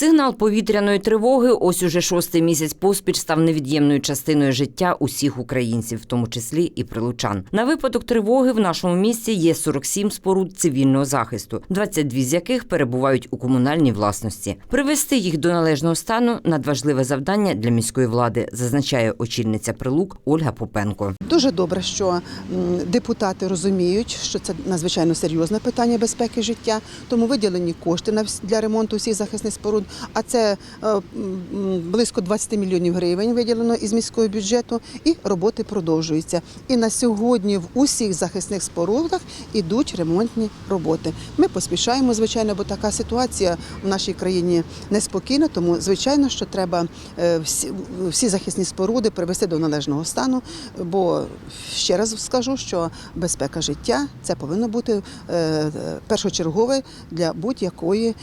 Сигнал повітряної тривоги ось уже шостий місяць поспіль став невід'ємною частиною життя усіх українців, в тому числі і прилучан. На випадок тривоги в нашому місті є 47 споруд цивільного захисту, 22 з яких перебувають у комунальній власності. Привести їх до належного стану надважливе завдання для міської влади, зазначає очільниця прилук Ольга Попенко. Дуже добре, що депутати розуміють, що це надзвичайно серйозне питання безпеки життя, тому виділені кошти для ремонту всіх захисних споруд. А це е, близько 20 мільйонів гривень виділено із міського бюджету, і роботи продовжуються. І на сьогодні в усіх захисних спорудах ідуть ремонтні роботи. Ми поспішаємо, звичайно, бо така ситуація в нашій країні неспокійна, тому звичайно, що треба е, всі, захисні споруди привести до належного стану. Бо ще раз скажу, що безпека життя це повинно бути е, першочергове для будь-якої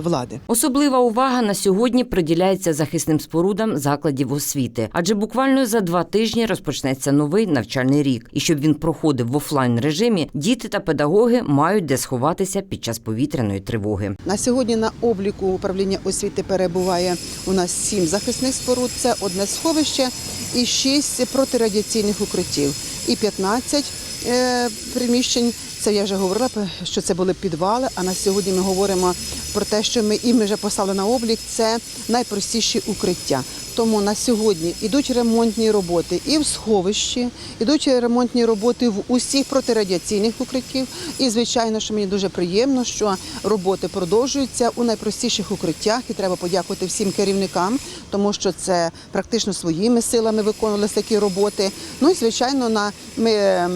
влади. Особлива увага на сьогодні приділяється захисним спорудам закладів освіти, адже буквально за два тижні розпочнеться новий навчальний рік. І щоб він проходив в офлайн режимі, діти та педагоги мають де сховатися під час повітряної тривоги. На сьогодні на обліку управління освіти перебуває у нас сім захисних споруд. Це одне сховище і шість протирадіаційних укриттів, і 15 е, приміщень. Це я вже говорила, що це були підвали. А на сьогодні ми говоримо про те, що ми і ми вже послали на облік. Це найпростіші укриття. Тому на сьогодні йдуть ремонтні роботи і в сховищі, йдуть ремонтні роботи в усіх протирадіаційних укриттів. І звичайно, що мені дуже приємно, що роботи продовжуються у найпростіших укриттях. І треба подякувати всім керівникам, тому що це практично своїми силами виконувалися такі роботи. Ну і звичайно, на ми.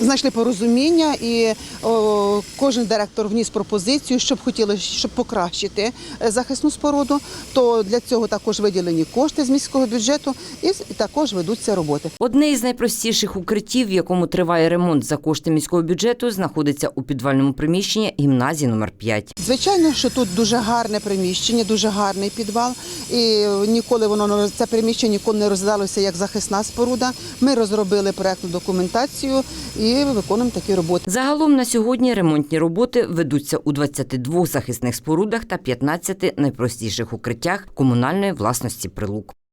Знайшли порозуміння, і о, кожен директор вніс пропозицію, щоб хотіли щоб покращити е, захисну споруду. То для цього також виділені кошти з міського бюджету, і також ведуться роботи. Одне із найпростіших укриттів, в якому триває ремонт за кошти міського бюджету, знаходиться у підвальному приміщенні гімназії номер 5 Звичайно, що тут дуже гарне приміщення, дуже гарний підвал. І ніколи воно це приміщення ніколи не розглядалося як захисна споруда. Ми розробили проектну документацію і виконуємо такі роботи. Загалом на сьогодні ремонтні роботи ведуться у 22 захисних спорудах та 15 найпростіших укриттях комунальної власності прилук.